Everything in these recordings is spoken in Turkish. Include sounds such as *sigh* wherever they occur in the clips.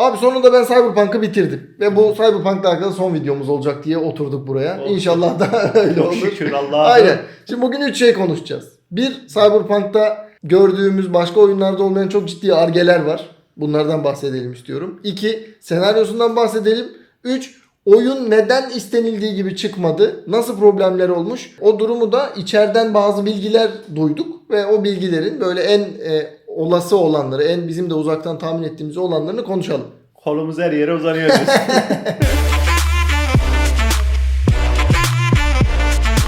Abi sonunda ben Cyberpunk'ı bitirdim. Ve bu Cyberpunk'la alakalı son videomuz olacak diye oturduk buraya. Olsun. İnşallah da *laughs* öyle olur. şükür Allah'a. Aynen. Şimdi bugün üç şey konuşacağız. Bir, Cyberpunk'ta gördüğümüz başka oyunlarda olmayan çok ciddi argeler var. Bunlardan bahsedelim istiyorum. İki, senaryosundan bahsedelim. Üç, oyun neden istenildiği gibi çıkmadı? Nasıl problemler olmuş? O durumu da içeriden bazı bilgiler duyduk ve o bilgilerin böyle en e, olası olanları, en bizim de uzaktan tahmin ettiğimiz olanlarını konuşalım. Kolumuz her yere uzanıyor. *laughs*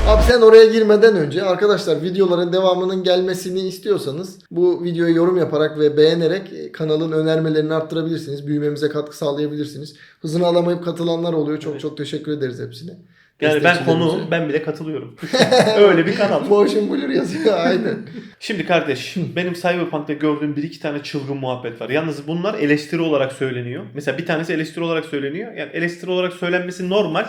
Abi sen oraya girmeden önce arkadaşlar videoların devamının gelmesini istiyorsanız bu videoya yorum yaparak ve beğenerek e, kanalın önermelerini arttırabilirsiniz. Büyümemize katkı sağlayabilirsiniz. Hızını alamayıp katılanlar oluyor. Çok Evet. çok teşekkür ederiz hepsine. Yani ben konuğum ben bile katılıyorum. *laughs* Öyle bir kanal. Motion Blur yazıyor aynen. Şimdi kardeş benim Cyberpunk'ta gördüğüm bir iki tane çılgın muhabbet var. Yalnız bunlar eleştiri olarak söyleniyor. Mesela bir tanesi eleştiri olarak söyleniyor. Yani eleştiri olarak söylenmesi normal.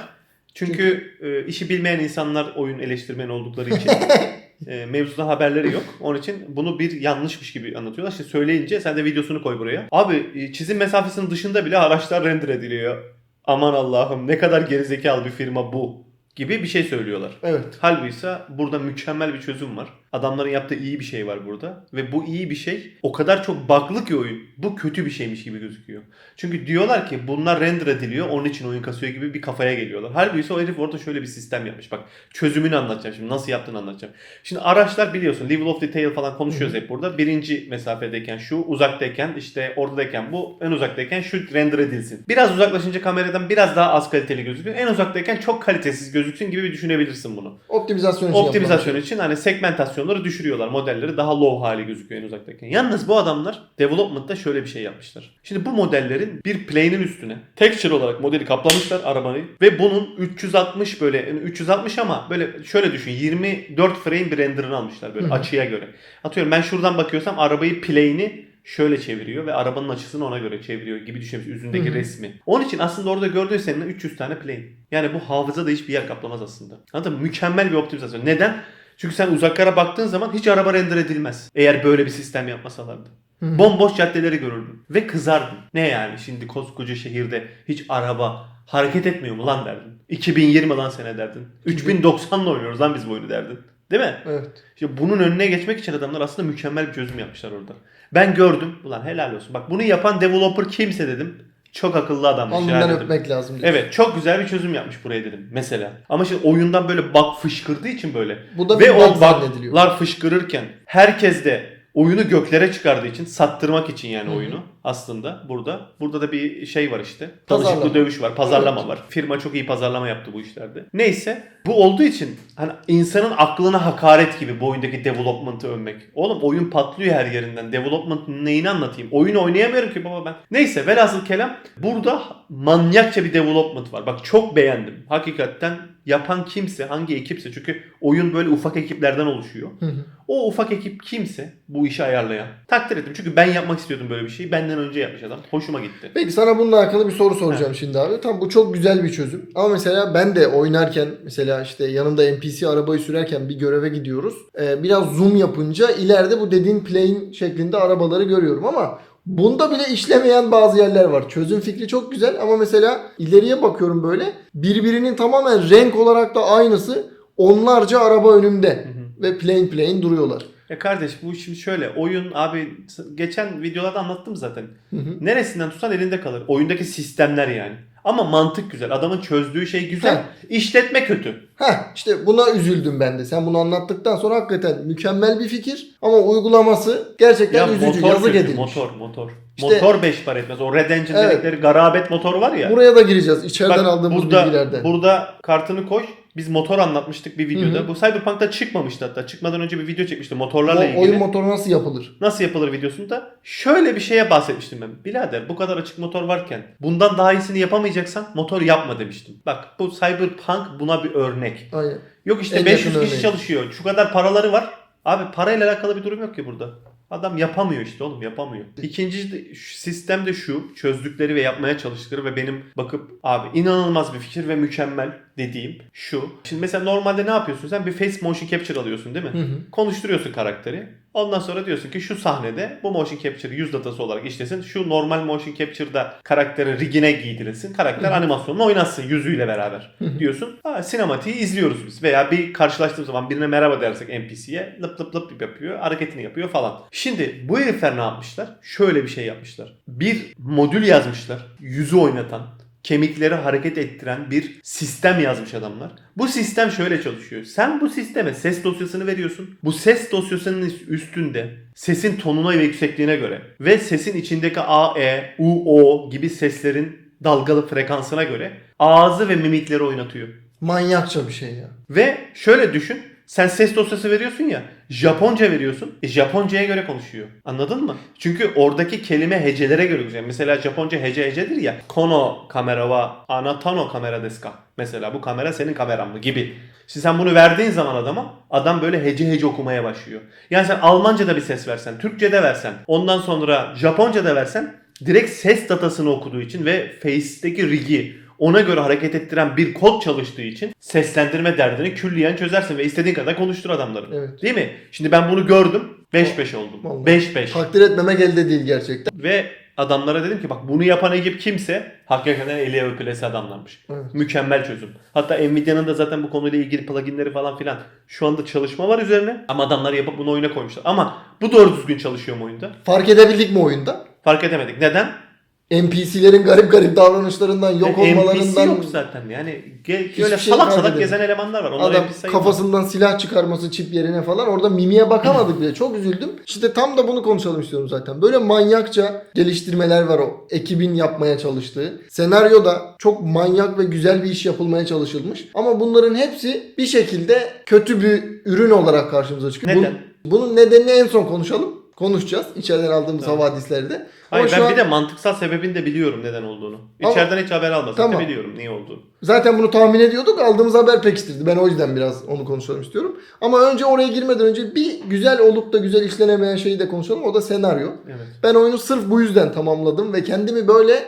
Çünkü e, işi bilmeyen insanlar oyun eleştirmeni oldukları için *laughs* e, mevzuda haberleri yok. Onun için bunu bir yanlışmış gibi anlatıyorlar. İşte söyleyince sen de videosunu koy buraya. Abi e, çizim mesafesinin dışında bile araçlar render ediliyor. Aman Allah'ım ne kadar gerizekalı bir firma bu gibi bir şey söylüyorlar. Evet. Halbuki burada mükemmel bir çözüm var. Adamların yaptığı iyi bir şey var burada. Ve bu iyi bir şey o kadar çok bug'lı ki oyun. Bu kötü bir şeymiş gibi gözüküyor. Çünkü diyorlar ki bunlar render ediliyor onun için oyun kasıyor gibi bir kafaya geliyorlar. Halbuki o herif orada şöyle bir sistem yapmış. Bak çözümünü anlatacağım şimdi. Nasıl yaptığını anlatacağım. Şimdi araçlar biliyorsun level of detail falan konuşuyoruz hep burada. Birinci mesafedeyken şu, uzaktayken işte oradayken bu, en uzaktayken şu render edilsin. Biraz uzaklaşınca kameradan biraz daha az kaliteli gözüküyor. En uzaktayken çok kalitesiz gözüksün gibi düşünebilirsin bunu. Optimizasyon için Optimizasyon yapılan için hani segmentasyonları düşürüyorlar. Modelleri daha low hali gözüküyor en uzaktayken. Yalnız bu adamlar development'ta şöyle bir şey yapmışlar. Şimdi bu modellerin bir plane'in üstüne texture olarak modeli kaplamışlar arabayı ve bunun 360 böyle yani 360 ama böyle şöyle düşün 24 frame bir render'ını almışlar böyle hı. açıya göre. Atıyorum ben şuradan bakıyorsam arabayı plane'i şöyle çeviriyor ve arabanın açısını ona göre çeviriyor gibi düşünmüş üzerindeki Hı hı. resmi. Onun için aslında orada gördüğün senin 300 tane plane. Yani bu hafızada hiçbir yer kaplamaz aslında. Anladın mı? Mükemmel bir optimizasyon. Neden? Çünkü sen uzaklara baktığın zaman hiç araba render edilmez. Eğer böyle bir sistem yapmasalardı. Bomboş caddeleri görürdün. Ve kızardın. Ne yani şimdi koskoca şehirde hiç araba hareket etmiyor mu lan derdin. 2020 lan sene derdin. 3090'la oynuyoruz lan biz bu oyunu derdin. Değil mi? Evet. İşte bunun önüne geçmek için adamlar aslında mükemmel bir çözüm yapmışlar orada. Ben gördüm. Ulan helal olsun. Bak bunu yapan developer kimse dedim. Çok akıllı adammış Alnından ya dedim. öpmek lazım. diyor. Evet çok güzel bir çözüm yapmış buraya dedim mesela. Ama şimdi oyundan böyle bug fışkırdığı için böyle. Bu da Ve bir o zannediliyor. bug'lar fışkırırken herkes de oyunu göklere çıkardığı için sattırmak için yani Hı hı. oyunu aslında burada. Burada da bir şey var işte. Pazarlama. Tanışıklı dövüş var, pazarlama Evet. var. Firma çok iyi pazarlama yaptı bu işlerde. Neyse bu olduğu için hani insanın aklına hakaret gibi bu oyundaki development'ı övmek. Oğlum oyun patlıyor her yerinden. Development'ın neyini anlatayım? Oyun oynayamıyorum ki baba ben. Neyse velhasıl kelam burada manyakça bir development var. Bak çok beğendim. Hakikaten yapan kimse, hangi ekipse çünkü oyun böyle ufak ekiplerden oluşuyor. Hı hı. O ufak ekip kimse bu işi ayarlayan. Takdir ettim. Çünkü ben yapmak istiyordum böyle bir şeyi. Benden önce yapmış adam. Hoşuma gitti. Peki sana bununla alakalı bir soru soracağım şimdi abi. Tam bu çok güzel bir çözüm. Ama mesela ben de oynarken mesela işte yanımda NPC arabayı sürerken bir göreve gidiyoruz. Ee, biraz zoom yapınca ileride bu dediğin plane şeklinde arabaları görüyorum ama bunda bile işlemeyen bazı yerler var. Çözüm fikri çok güzel ama mesela ileriye bakıyorum böyle birbirinin tamamen renk olarak da aynısı onlarca araba önümde ve plain plain duruyorlar. Ya kardeş bu şimdi şöyle. Oyun abi geçen videolarda anlattım zaten. Hı hı. Neresinden tutsan elinde kalır. Oyundaki sistemler yani. Ama mantık güzel. Adamın çözdüğü şey güzel. Heh. İşletme kötü. Heh işte buna üzüldüm ben de. Sen bunu anlattıktan sonra hakikaten mükemmel bir fikir ama uygulaması gerçekten Ya üzücü. motor Yazık kötü. edilmiş. Motor motor. İşte- motor beş para etmez. O Red Engine Evet. dedikleri garabet motor var ya. Buraya da gireceğiz. İçeriden Bak, aldığımız burada, bilgilerden. Burada kartını koy. Biz motor anlatmıştık bir videoda. Hı hı. Bu Cyberpunk'ta çıkmamıştı hatta. Çıkmadan önce bir video çekmiştim motorlarla O ilgili. oyun motoru nasıl yapılır? Nasıl yapılır videosunda? Şöyle bir şeye bahsetmiştim ben. Birader bu kadar açık motor varken bundan daha iyisini yapamayacaksan motor yapma demiştim. Bak bu Cyberpunk buna bir örnek. Aynen. Yok işte En 500 yakın kişi örneği. çalışıyor. Şu kadar paraları var. Abi parayla alakalı bir durum yok ki burada. Adam yapamıyor işte oğlum yapamıyor. İkinci de- sistem de şu çözdükleri ve yapmaya çalıştıkları ve benim bakıp abi inanılmaz bir fikir ve mükemmel. Dediğim şu. Şimdi mesela normalde ne yapıyorsun sen? Bir face motion capture alıyorsun değil mi? Hı hı. Konuşturuyorsun karakteri. Ondan sonra diyorsun ki şu sahnede bu motion capture yüz datası olarak işlesin. Şu normal motion capture'da karakterin rigine giydirilsin. Karakter animasyonla oynasın yüzüyle beraber diyorsun. Ha, sinematiği izliyoruz biz. Veya bir karşılaştığımız zaman birine merhaba dersek NPC'ye lıp lıp lıp yapıyor. Hareketini yapıyor falan. Şimdi bu herifler ne yapmışlar? Şöyle bir şey yapmışlar. Bir modül yazmışlar. Yüzü oynatan kemikleri hareket ettiren bir sistem yazmış adamlar. Bu sistem şöyle çalışıyor. Sen bu sisteme ses dosyasını veriyorsun. Bu ses dosyasının üstünde sesin tonuna ve yüksekliğine göre ve sesin içindeki A, E, U, O gibi seslerin dalgalı frekansına göre ağzı ve mimikleri oynatıyor. Manyakça bir şey ya. Ve şöyle düşün. Sen ses dosyası veriyorsun ya. Japonca veriyorsun. E Japonca'ya göre konuşuyor. Anladın mı? Çünkü oradaki kelime hecelere göre konuşuyor. Mesela Japonca hece hecedir ya. Kono kamera wa anatano kamera desu ka? Mesela bu kamera senin kameran mı gibi. Şimdi sen bunu verdiğin zaman adama adam böyle hece hece okumaya başlıyor. Yani sen Almanca'da bir ses versen, Türkçe'de versen, ondan sonra Japonca'da versen direkt ses datasını okuduğu için ve Face'teki rigi ona göre hareket ettiren bir kod çalıştığı için seslendirme derdini külliyen çözersin ve istediğin kadar konuştur adamları. Evet. Değil mi? Şimdi ben bunu gördüm. 5-5 oldum. Vallahi. 5-5. Takdir etmemek elde değil gerçekten. Ve adamlara dedim ki bak bunu yapan ekip kimse hakikaten eli öpülesi adamlarmış. Evet. Mükemmel çözüm. Hatta Nvidia'nın da zaten bu konuyla ilgili pluginleri falan filan şu anda çalışma var üzerine. Ama adamlar yapıp bunu oyuna koymuşlar. Ama bu doğru düzgün çalışıyor mu oyunda? Fark edebildik mi oyunda? Fark edemedik. Neden? NPC'lerin garip garip davranışlarından, yok NPC olmalarından yok zaten. Yani ge- Hiçbir öyle şey salak salak gezen elemanlar var. Onlar adam NPC kafasından silah çıkarması çip yerine falan orada mimiye bakamadık bile. Çok üzüldüm. İşte tam da bunu konuşalım istiyorum zaten. Böyle manyakça geliştirmeler var o ekibin yapmaya çalıştığı. Senaryoda çok manyak ve güzel bir iş yapılmaya çalışılmış. Ama bunların hepsi bir şekilde kötü bir ürün olarak karşımıza çıkıyor. Neden? Bunun, bunun nedenini en son konuşalım. Konuşacağız. İçeriden aldığımız Tamam. havadislerde. Hayır Ama ben şu bir an- de mantıksal sebebini de biliyorum neden olduğunu. Ama- İçeriden hiç haber almasam Tamam. da biliyorum niye olduğunu. Zaten bunu tahmin ediyorduk. Aldığımız haber pekiştirdi. Ben o yüzden biraz onu konuşalım istiyorum. Ama önce oraya girmeden önce bir güzel olup da güzel işlenemeyen şeyi de konuşalım. O da senaryo. Evet. Ben oyunu sırf bu yüzden tamamladım ve kendimi böyle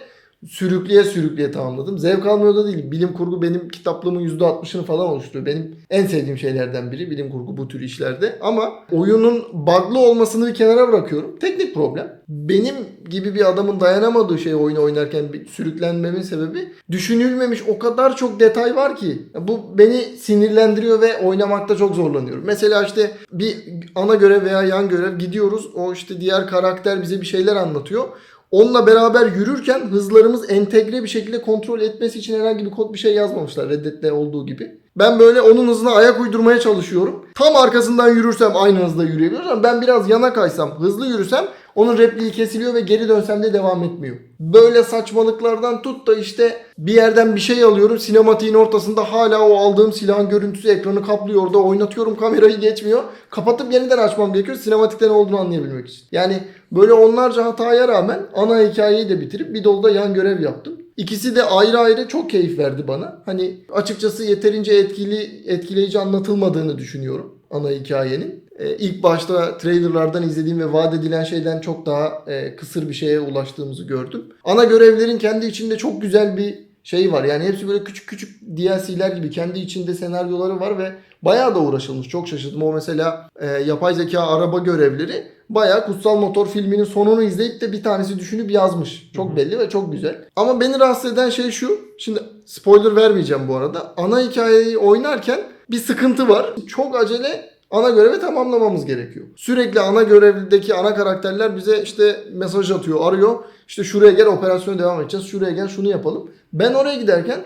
sürükleye sürükleye tamamladım. Zevk almıyor da değil. Bilim kurgu benim kitaplığımın %60'ını falan oluşturuyor. Benim en sevdiğim şeylerden biri bilim kurgu bu tür işlerde. Ama oyunun bug'lı olmasını bir kenara bırakıyorum. Teknik problem. Benim gibi bir adamın dayanamadığı şey oyunu oynarken bir sürüklenmemin sebebi düşünülmemiş o kadar çok detay var ki. Bu beni sinirlendiriyor ve oynamakta çok zorlanıyorum. Mesela işte bir ana görev veya yan görev gidiyoruz. O işte diğer karakter bize bir şeyler anlatıyor. Onunla beraber yürürken hızlarımız entegre bir şekilde kontrol etmesi için herhangi bir kod bir şey yazmamışlar Reddit'te olduğu gibi. Ben böyle onun hızına ayak uydurmaya çalışıyorum. Tam arkasından yürürsem aynı hızda yürüyebiliyoruz ama ben biraz yana kaysam, hızlı yürüsem onun repliği kesiliyor ve geri dönsem de devam etmiyor. Böyle saçmalıklardan tut da işte bir yerden bir şey alıyorum. Sinematiğin ortasında hala o aldığım silahın görüntüsü ekranı kaplıyor orada oynatıyorum kamerayı geçmiyor. Kapatıp yeniden açmam gerekiyor sinematikte ne olduğunu anlayabilmek için. Yani böyle onlarca hataya rağmen ana hikayeyi de bitirip bir dolu da yan görev yaptım. İkisi de ayrı ayrı çok keyif verdi bana. Hani açıkçası yeterince etkili etkileyici anlatılmadığını düşünüyorum ana hikayenin. Ee, ilk başta trailerlardan izlediğim ve vaat edilen şeyden çok daha e, kısır bir şeye ulaştığımızı gördüm. Ana görevlerin kendi içinde çok güzel bir şey var. Yani hepsi böyle küçük küçük DLC'ler gibi kendi içinde senaryoları var ve bayağı da uğraşılmış. Çok şaşırdım. O mesela e, yapay zeka araba görevleri bayağı Kutsal Motor filminin sonunu izleyip de bir tanesi düşünüp yazmış. Çok belli ve çok güzel. Ama beni rahatsız eden şey şu. Şimdi spoiler vermeyeceğim bu arada. Ana hikayeyi oynarken bir sıkıntı var. Çok acele ana görevi tamamlamamız gerekiyor. Sürekli ana görevdeki ana karakterler bize işte mesaj atıyor, arıyor. İşte şuraya gel operasyona devam edeceğiz. Şuraya gel şunu yapalım. Ben oraya giderken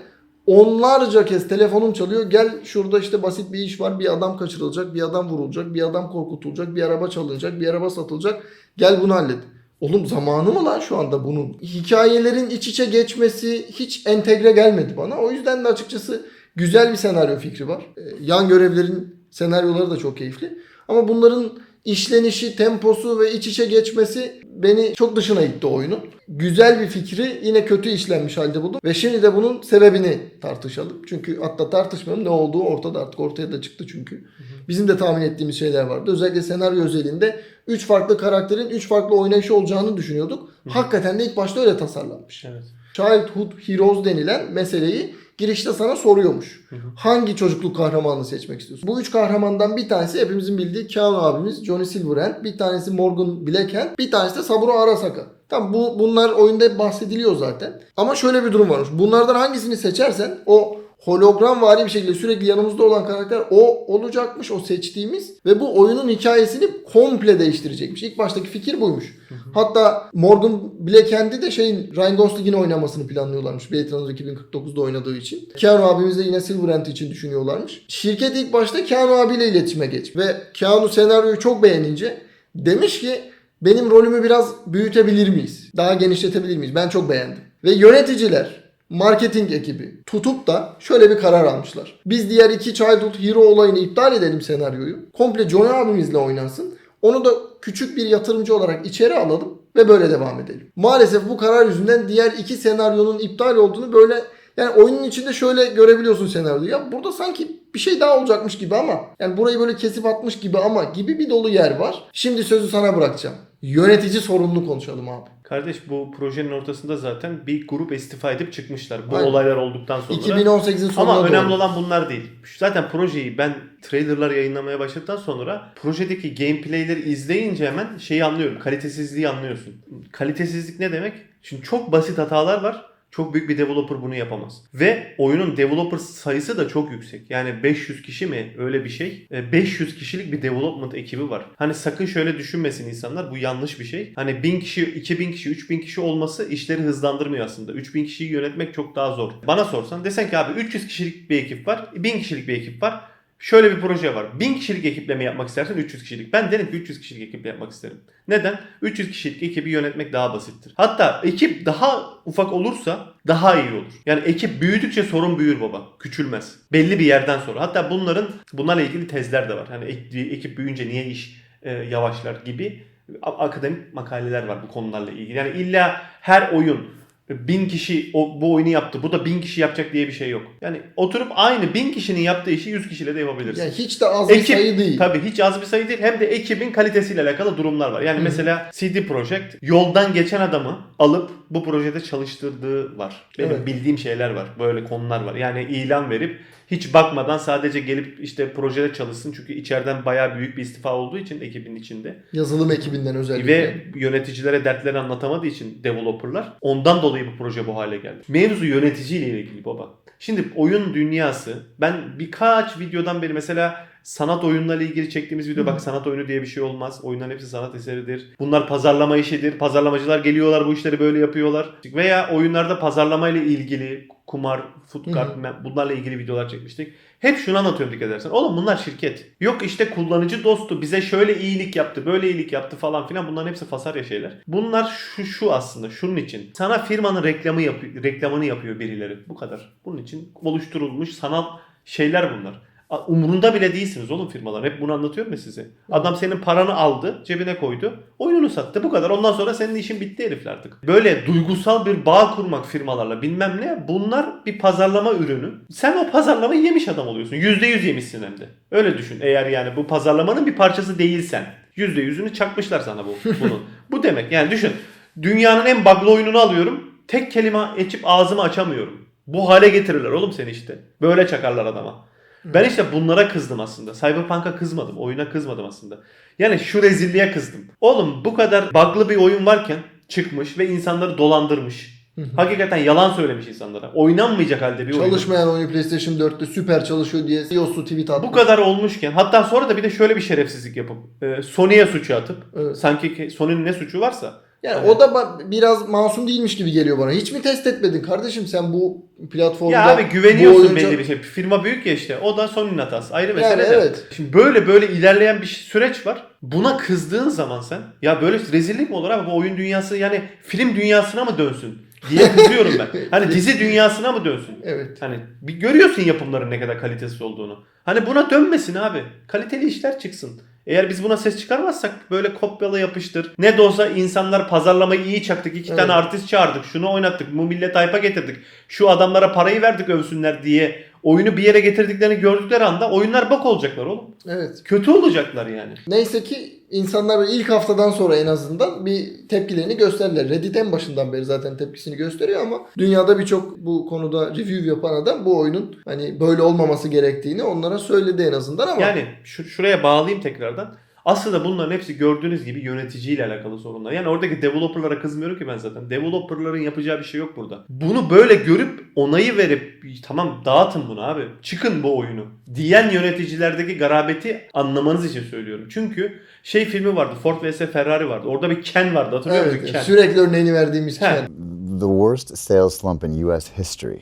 onlarca kez telefonum çalıyor. Gel şurada işte basit bir iş var. Bir adam kaçırılacak, bir adam vurulacak, bir adam korkutulacak, bir araba çalınacak, bir araba satılacak. Gel bunu hallet. Oğlum zamanı mı lan şu anda bunun? Hikayelerin iç içe geçmesi hiç entegre gelmedi bana. O yüzden de açıkçası güzel bir senaryo fikri var. Ee, Yan görevlerin senaryoları da çok keyifli. Ama bunların işlenişi, temposu ve iç içe geçmesi beni çok dışına itti oyunun. Güzel bir fikri yine kötü işlenmiş halde buldum. Ve şimdi de bunun sebebini tartışalım. Çünkü hatta tartışmayalım ne olduğu ortada artık ortaya da çıktı çünkü. bizim de tahmin ettiğimiz şeyler vardı. Özellikle senaryo özelinde 3 farklı karakterin 3 farklı oynayışı olacağını düşünüyorduk. Hakikaten de ilk başta öyle tasarlanmış. Evet. Childhood Heroes denilen meseleyi girişte sana soruyormuş. Hangi çocukluk kahramanını seçmek istiyorsun? Bu üç kahramandan bir tanesi hepimizin bildiği Keanu abimiz Johnny Silverhand, bir tanesi Morgan Blackhand, bir tanesi de Saburo Arasaka. Tamam bu bunlar oyunda bahsediliyor zaten. Ama şöyle bir durum varmış. Bunlardan hangisini seçersen o hologram vari bir şekilde sürekli yanımızda olan karakter o olacakmış o seçtiğimiz ve bu oyunun hikayesini komple değiştirecekmiş. İlk baştaki fikir buymuş. Hatta Morgan Blackhand'i de şeyin Ryan Gosling'in oynamasını planlıyorlarmış. Blade Runner 2049'da oynadığı için. Keanu abimiz de yine Silverhand için düşünüyorlarmış. Şirket ilk başta Keanu abiyle iletişime geç ve Keanu senaryoyu çok beğenince demiş ki benim rolümü biraz büyütebilir miyiz? Daha genişletebilir miyiz? Ben çok beğendim. Ve yöneticiler marketing ekibi tutup da şöyle bir karar almışlar. Biz diğer iki Childhood Hero olayını iptal edelim senaryoyu. Komple Johnny abimizle oynansın. Onu da küçük bir yatırımcı olarak içeri alalım ve böyle devam edelim. Maalesef bu karar yüzünden diğer iki senaryonun iptal olduğunu böyle yani oyunun içinde şöyle görebiliyorsun senaryoyu. Ya burada sanki bir şey daha olacakmış gibi ama yani burayı böyle kesip atmış gibi ama gibi bir dolu yer var. Şimdi sözü sana bırakacağım. Yönetici sorumlu konuşalım abi. Kardeş bu projenin ortasında zaten bir grup istifa edip çıkmışlar. Bu Aynen. olaylar olduktan sonra. 2018'in sonuna Ama önemli doğru. olan bunlar değil. Zaten projeyi ben trailerlar yayınlamaya başladıktan sonra projedeki gameplayleri izleyince hemen şeyi anlıyorum. Kalitesizliği anlıyorsun. Kalitesizlik ne demek? Şimdi çok basit hatalar var. Çok büyük bir developer bunu yapamaz. Ve oyunun developer sayısı da çok yüksek. Yani 500 kişi mi öyle bir şey. E, 500 kişilik bir development ekibi var. Hani sakın şöyle düşünmesin insanlar bu yanlış bir şey. Hani 1000 kişi, 2000 kişi, 3000 kişi olması işleri hızlandırmıyor aslında. 3000 kişiyi yönetmek çok daha zor. Bana sorsan desen ki abi 300 kişilik bir ekip var, 1000 kişilik bir ekip var. Şöyle bir proje var. 1000 kişilik ekiple mi yapmak istersen 300 kişilik. Ben derim ki 300 kişilik ekiple yapmak isterim. Neden? 300 kişilik ekibi yönetmek daha basittir. Hatta ekip daha ufak olursa daha iyi olur. Yani ekip büyüdükçe sorun büyür baba. Küçülmez. Belli bir yerden sonra. Hatta bunların bunlarla ilgili tezler de var. Hani ek- ekip büyüyünce niye iş e, yavaşlar gibi akademik makaleler var bu konularla ilgili. Yani illa her oyun bin kişi o, bu oyunu yaptı. Bu da bin kişi yapacak diye bir şey yok. Yani oturup aynı bin kişinin yaptığı işi 100 kişiyle de yapabilirsin. Yani hiç de az bir Ekip, sayı değil. Tabii hiç az bir sayı değil. Hem de ekibin kalitesiyle alakalı durumlar var. Yani Hı hı. mesela CD Projekt yoldan geçen adamı alıp bu projede çalıştırdığı var. Benim Evet. bildiğim şeyler var. Böyle konular var. Yani ilan verip hiç bakmadan sadece gelip işte projede çalışsın. Çünkü içeriden bayağı büyük bir istifa olduğu için ekibin içinde. Yazılım ekibinden özellikle. Ve yöneticilere dertlerini anlatamadığı için developerlar ondan dolayı bu proje bu hale geldi. Mevzu yöneticiyle ilgili baba. Şimdi oyun dünyası ben birkaç videodan beri mesela sanat oyunlarıyla ilgili çektiğimiz video Hı. bak sanat oyunu diye bir şey olmaz. Oyunların hepsi sanat eseridir. Bunlar pazarlama işidir. Pazarlamacılar geliyorlar bu işleri böyle yapıyorlar. Veya oyunlarda pazarlamayla ilgili kumar, food Hı hı. kart bunlarla ilgili videolar çekmiştik. Hep şunu anlatıyorum dikkat edersen. Oğlum bunlar şirket. Yok işte kullanıcı dostu bize şöyle iyilik yaptı, böyle iyilik yaptı falan filan. Bunların hepsi fasarya şeyler. Bunlar şu şu aslında şunun için. Sana firmanın reklamı yapıyor, reklamını yapıyor birileri. Bu kadar. Bunun için oluşturulmuş sanal şeyler bunlar. Umurunda bile değilsiniz oğlum firmaların. Hep bunu anlatıyorum ya size. Adam senin paranı aldı, cebine koydu. Oyununu sattı. Bu kadar. Ondan sonra senin işin bitti herifler artık. Böyle duygusal bir bağ kurmak firmalarla bilmem ne. Bunlar bir pazarlama ürünü. Sen o pazarlamayı yemiş adam oluyorsun. %100 yemişsin hem de. Öyle düşün. Eğer yani bu pazarlamanın bir parçası değilsen. %100'ünü çakmışlar sana bu *laughs* bunun. bu demek. Yani düşün. Dünyanın en bug'lı oyununu alıyorum. Tek kelime geçip ağzımı açamıyorum. Bu hale getirirler oğlum seni işte. Böyle çakarlar adama. Ben işte bunlara kızdım aslında. Cyberpunk'a kızmadım. Oyuna kızmadım aslında. Yani şu rezilliğe kızdım. Oğlum bu kadar bug'lı bir oyun varken çıkmış ve insanları dolandırmış. Hakikaten yalan söylemiş insanlara. Oynanmayacak halde bir oyun. Çalışmayan oyunu PlayStation 4'te süper çalışıyor diye CEO'su tweet atmış. Bu kadar olmuşken hatta sonra da bir de şöyle bir şerefsizlik yapıp e, Sony'ye suçu atıp Evet. sanki ki Sony'nin ne suçu varsa Yani Evet. o da biraz masum değilmiş gibi geliyor bana. Hiç mi test etmedin kardeşim sen bu platformda? Ya abi güveniyorsun oyuncu- belli bir şey. Firma büyük ya işte. O da Sony'nin hatası. Ayrı Yani mesele de. evet. Şimdi böyle böyle ilerleyen bir süreç var. Buna kızdığın zaman sen ya böyle rezillik mi olur abi bu oyun dünyası yani film dünyasına mı dönsün diye *laughs* kızıyorum ben. Hani dizi dünyasına mı dönsün? Evet. Hani bir görüyorsun yapımların ne kadar kalitesiz olduğunu. Hani buna dönmesin abi. Kaliteli işler çıksın. Eğer biz buna ses çıkarmazsak böyle kopyala yapıştır. Ne de olsa insanlar pazarlamayı iyi çaktık. iki Evet. tane artist çağırdık. Şunu oynattık. Bu millet hype'a getirdik. Şu adamlara parayı verdik övsünler diye oyunu bir yere getirdiklerini gördükleri anda oyunlar bok olacaklar oğlum. Evet. Kötü olacaklar yani. Neyse ki insanlar ilk haftadan sonra en azından bir tepkilerini gösterdiler. Reddit en başından beri zaten tepkisini gösteriyor ama dünyada birçok bu konuda review yapan adam bu oyunun hani böyle olmaması gerektiğini onlara söyledi en azından ama Yani şu, şuraya bağlayayım tekrardan. Aslında bunların hepsi gördüğünüz gibi yöneticiyle alakalı sorunlar. Yani oradaki developerlara kızmıyorum ki ben zaten. Developerların yapacağı bir şey yok burada. Bunu böyle görüp onayı verip tamam dağıtın bunu abi. Çıkın bu oyunu. Diyen yöneticilerdeki garabeti anlamanız için söylüyorum. Çünkü şey filmi vardı. Ford vs Ferrari vardı. Orada bir Ken vardı. Hatırlıyor musun evet, Ken? sürekli örneğini verdiğimiz He. Ken. the worst sales slump in U.S. history.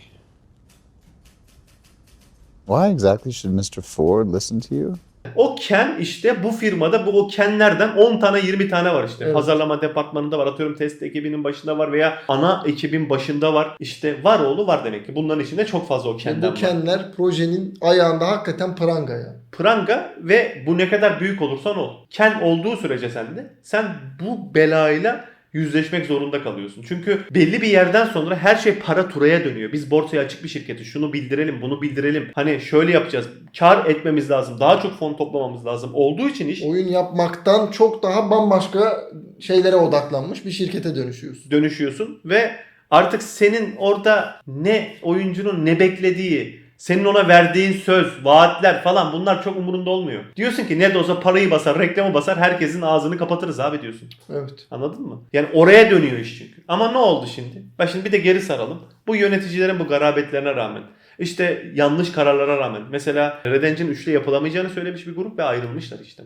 Why exactly should Mr. Ford listen to you? O Ken işte bu firmada bu o Ken'lerden 10 tane 20 tane var işte. Evet. Pazarlama departmanında var. Atıyorum test ekibinin başında var veya ana ekibin başında var. İşte var oğlu var demek ki. Bunların içinde çok fazla o Ken'den bu var. Kenler projenin ayağında hakikaten pranga ya. Pranga ve bu ne kadar büyük olursan ol. Ken olduğu sürece sende sen bu belayla yüzleşmek zorunda kalıyorsun. Çünkü belli bir yerden sonra her şey para turaya dönüyor. Biz borsaya açık bir şirketi. Şunu bildirelim, bunu bildirelim. Hani şöyle yapacağız. Kar etmemiz lazım. Daha çok fon toplamamız lazım. Olduğu için iş Oyun yapmaktan çok daha bambaşka şeylere odaklanmış bir şirkete dönüşüyorsun. dönüşüyorsun ve artık senin orada ne oyuncunun ne beklediği, senin ona verdiğin söz, vaatler falan bunlar çok umurunda olmuyor. Diyorsun ki ne de olsa parayı basar, reklamı basar, herkesin ağzını kapatırız abi diyorsun. Evet. Anladın mı? Yani oraya dönüyor iş çünkü. Ama ne oldu şimdi? Bak şimdi bir de geri saralım. Bu yöneticilerin bu garabetlerine rağmen işte yanlış kararlara rağmen mesela Red Engine 3'te yapılamayacağını söylemiş bir grup ve ayrılmışlar işte.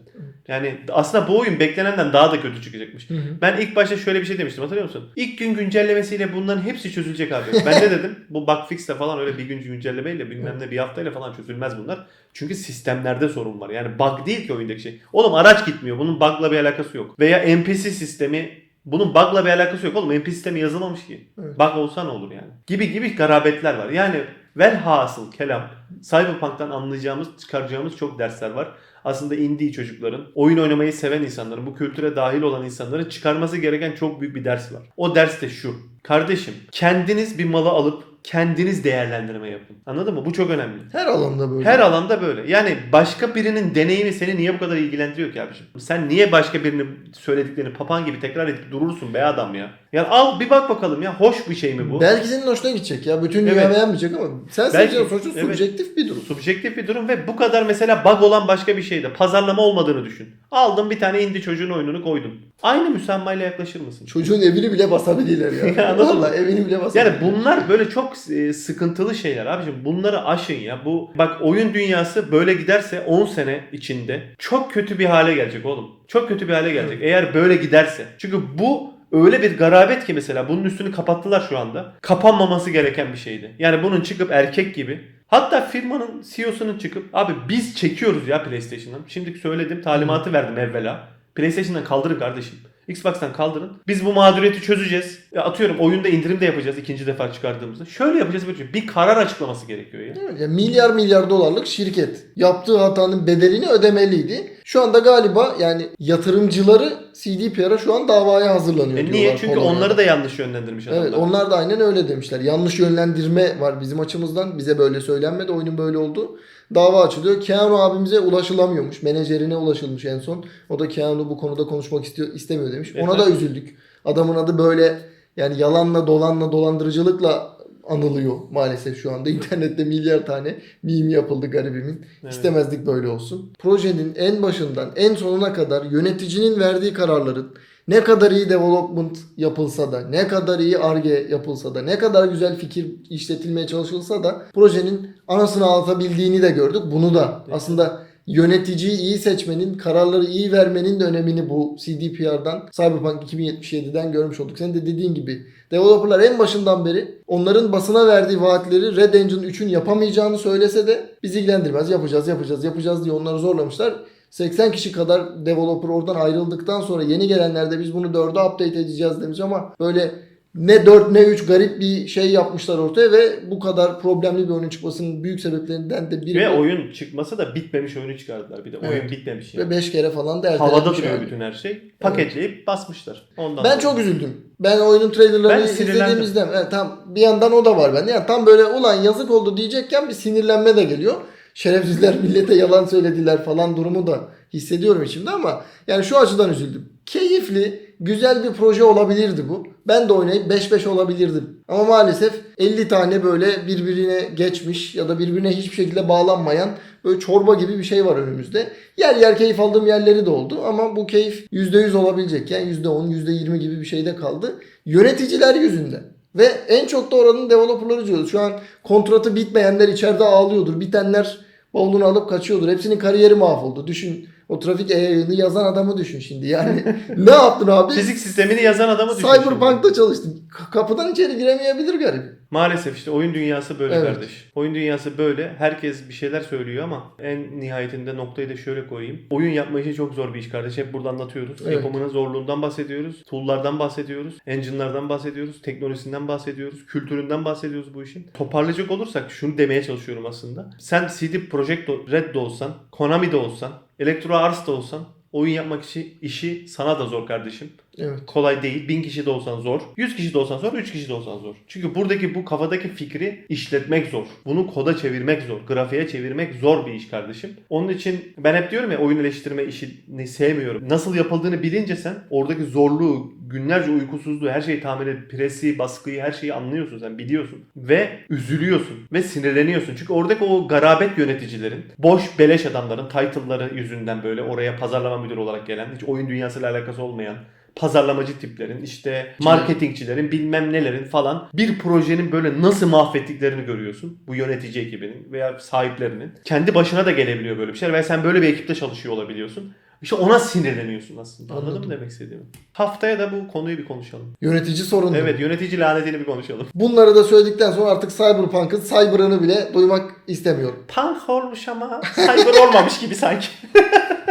Yani aslında bu oyun beklenenden daha da kötü çıkacakmış. Hı hı. Ben ilk başta şöyle bir şey demiştim hatırlıyor musun? İlk gün güncellemesiyle bunların hepsi çözülecek abi. Ben ne dedim? Bu bug fixle falan öyle bir gün güncellemeyle bilmem ne bir haftayla falan çözülmez bunlar. Çünkü sistemlerde sorun var. Yani bug değil ki oyundaki şey. Oğlum araç gitmiyor. Bunun bug'la bir alakası yok. Veya NPC sistemi bunun bug'la bir alakası yok oğlum. NPC sistemi yazılmamış ki. Evet. Bug olsa ne olur yani. Gibi gibi garabetler var. Yani velhasıl kelam Cyberpunk'tan anlayacağımız, çıkaracağımız çok dersler var. Aslında indie çocukların, oyun oynamayı seven insanların, bu kültüre dahil olan insanların çıkarması gereken çok büyük bir ders var. O ders de şu. Kardeşim kendiniz bir malı alıp kendiniz değerlendirme yapın. Anladın mı? Bu çok önemli. Her alanda böyle. Her alanda böyle. Yani başka birinin deneyimi seni niye bu kadar ilgilendiriyor ki abiciğim? Sen niye başka birinin söylediklerini papan gibi tekrar edip durursun be adam ya? Yani al bir bak bakalım ya. Hoş bir şey mi bu? Belki senin hoşuna gidecek ya. Bütün dünya Evet. beğenmeyecek ama sen seçeceğin sonuçta evet. subjektif bir durum. Subjektif bir durum ve bu kadar mesela bug olan başka bir şeyde pazarlama olmadığını düşün. Aldın bir tane indie çocuğun oyununu koydun. Aynı müsammayla yaklaşır mısın? Çocuğun evini bile basabilirler ya. *laughs* Anladın mı? Valla evini bile Yani basabilirler. bunlar böyle çok e, sıkıntılı şeyler abicim. Bunları aşın ya. Bu bak oyun dünyası böyle giderse 10 sene içinde çok kötü bir hale gelecek oğlum. Çok kötü bir hale gelecek. Eğer böyle giderse. Çünkü bu öyle bir garabet ki mesela bunun üstünü kapattılar şu anda. Kapanmaması gereken bir şeydi. Yani bunun çıkıp erkek gibi Hatta firmanın CEO'sunun çıkıp abi biz çekiyoruz ya PlayStation'dan. Şimdi söyledim talimatı verdim evvela. PlayStation'dan kaldırın kardeşim. Xbox'tan kaldırın. Biz bu mağduriyeti çözeceğiz. Ya atıyorum oyunda indirim de yapacağız ikinci defa çıkardığımızda. Şöyle yapacağız böyle. Bir karar açıklaması gerekiyor ya. Ya milyar milyar dolarlık şirket yaptığı hatanın bedelini ödemeliydi. Şu anda galiba yani yatırımcıları CDPR'a şu an davaya hazırlanıyor E diyorlar. niye? Çünkü Polonya'da. onları da yanlış yönlendirmiş adamlar. Evet onlar da aynen öyle demişler. Yanlış yönlendirme var bizim açımızdan. Bize böyle söylenmedi. Oyunun böyle oldu. Dava açılıyor. Keanu abimize ulaşılamıyormuş. Menajerine ulaşılmış en son. O da Keanu bu konuda konuşmak istiyor, istemiyor demiş. Ona da üzüldük. Adamın adı böyle yani yalanla dolanla dolandırıcılıkla anılıyor maalesef şu anda. İnternette milyar tane meme yapıldı garibimin. Evet. İstemezdik böyle olsun. Projenin en başından en sonuna kadar yöneticinin verdiği kararların ne kadar iyi development yapılsa da, ne kadar iyi arge yapılsa da, ne kadar güzel fikir işletilmeye çalışılsa da projenin anasını ağlatabildiğini de gördük. Bunu da aslında yöneticiyi iyi seçmenin, kararları iyi vermenin de önemini bu CDPR'dan, Cyberpunk 2077'den görmüş olduk. Senin de dediğin gibi developerlar en başından beri onların basına verdiği vaatleri Red Engine 3'ün yapamayacağını söylese de bizi ilgilendirmez. Yapacağız, yapacağız, yapacağız diye onları zorlamışlar. 80 kişi kadar developer oradan ayrıldıktan sonra yeni gelenler de biz bunu 4'e update edeceğiz demiş ama böyle ne 4 ne 3 garip bir şey yapmışlar ortaya ve bu kadar problemli bir oyunun çıkmasının büyük sebeplerinden de biri Ve oyun çıkması da bitmemiş oyunu çıkardılar bir de. Oyun Evet. bitmemiş ve yani. 5 kere falan da Havada ertelenmiş duruyor yani. bütün her şey. Paketleyip basmışlar. Ondan Ben dolayı. çok üzüldüm. Ben oyunun trailerlarını Ben izlediğimizde evet, tam bir yandan o da var bende. Yani tam böyle ulan yazık oldu diyecekken bir sinirlenme de geliyor. Şerefsizler *laughs* millete yalan söylediler falan durumu da hissediyorum içimde ama yani şu açıdan üzüldüm. Keyifli, güzel bir proje olabilirdi bu. Ben de oynayıp 5-5 olabilirdim. Ama maalesef 50 tane böyle birbirine geçmiş ya da birbirine hiçbir şekilde bağlanmayan böyle çorba gibi bir şey var önümüzde. Yer yer keyif aldığım yerleri de oldu ama bu keyif %100 olabilecekken %10, %20 gibi bir şeyde kaldı. Yöneticiler yüzünden. Ve en çok da oranın developerları diyoruz. Şu an kontratı bitmeyenler içeride ağlıyordur. Bitenler bavulunu alıp kaçıyordur. Hepsinin kariyeri mahvoldu. Düşün o trafik yayını yazan adamı düşün şimdi. Yani *laughs* ne yaptın abi? Fizik sistemini yazan adamı düşün çalıştın. K- Kapıdan içeri giremeyebilir garip. Maalesef işte oyun dünyası böyle Evet. kardeş. Oyun dünyası böyle. Herkes bir şeyler söylüyor ama en nihayetinde noktayı da şöyle koyayım. Oyun yapma işi çok zor bir iş kardeş. Hep burada anlatıyoruz. Evet. Yapımının zorluğundan bahsediyoruz. Tool'lardan bahsediyoruz. Engine'lardan bahsediyoruz. Teknolojisinden bahsediyoruz. Kültüründen bahsediyoruz bu işin. Toparlayacak olursak şunu demeye çalışıyorum aslında. Sen CD Projekt Red de olsan, Konami de olsan, Electro Arts da olsan oyun yapmak işi, işi sana da zor kardeşim Evet. kolay değil. 1000 kişi de olsan zor. 100 kişi de olsan zor. 3 kişi de olsan zor. Çünkü buradaki bu kafadaki fikri işletmek zor. Bunu koda çevirmek zor. Grafiğe çevirmek zor bir iş kardeşim. Onun için ben hep diyorum ya oyun eleştirme işini sevmiyorum. Nasıl yapıldığını bilince sen oradaki zorluğu, günlerce uykusuzluğu, her şeyi tahmin edip presi, baskıyı, her şeyi anlıyorsun sen biliyorsun. Ve üzülüyorsun ve sinirleniyorsun. Çünkü oradaki o garabet yöneticilerin, boş beleş adamların title'ları yüzünden böyle oraya pazarlama müdürü olarak gelen, hiç oyun dünyasıyla alakası olmayan pazarlamacı tiplerin, işte marketingçilerin, bilmem nelerin falan bir projenin böyle nasıl mahvettiklerini görüyorsun. Bu yönetici ekibinin veya sahiplerinin. Kendi başına da gelebiliyor böyle bir şeyler ve sen böyle bir ekipte çalışıyor olabiliyorsun. İşte ona sinirleniyorsun aslında. Anladın Anladım. mı demek istediğimi? Haftaya da bu konuyu bir konuşalım. Yönetici sorunu. Evet yönetici lanetini bir konuşalım. Bunları da söyledikten sonra artık Cyberpunk'ın Cyber'ını bile duymak istemiyorum. Punk olmuş ama cyber olmamış gibi sanki. *laughs*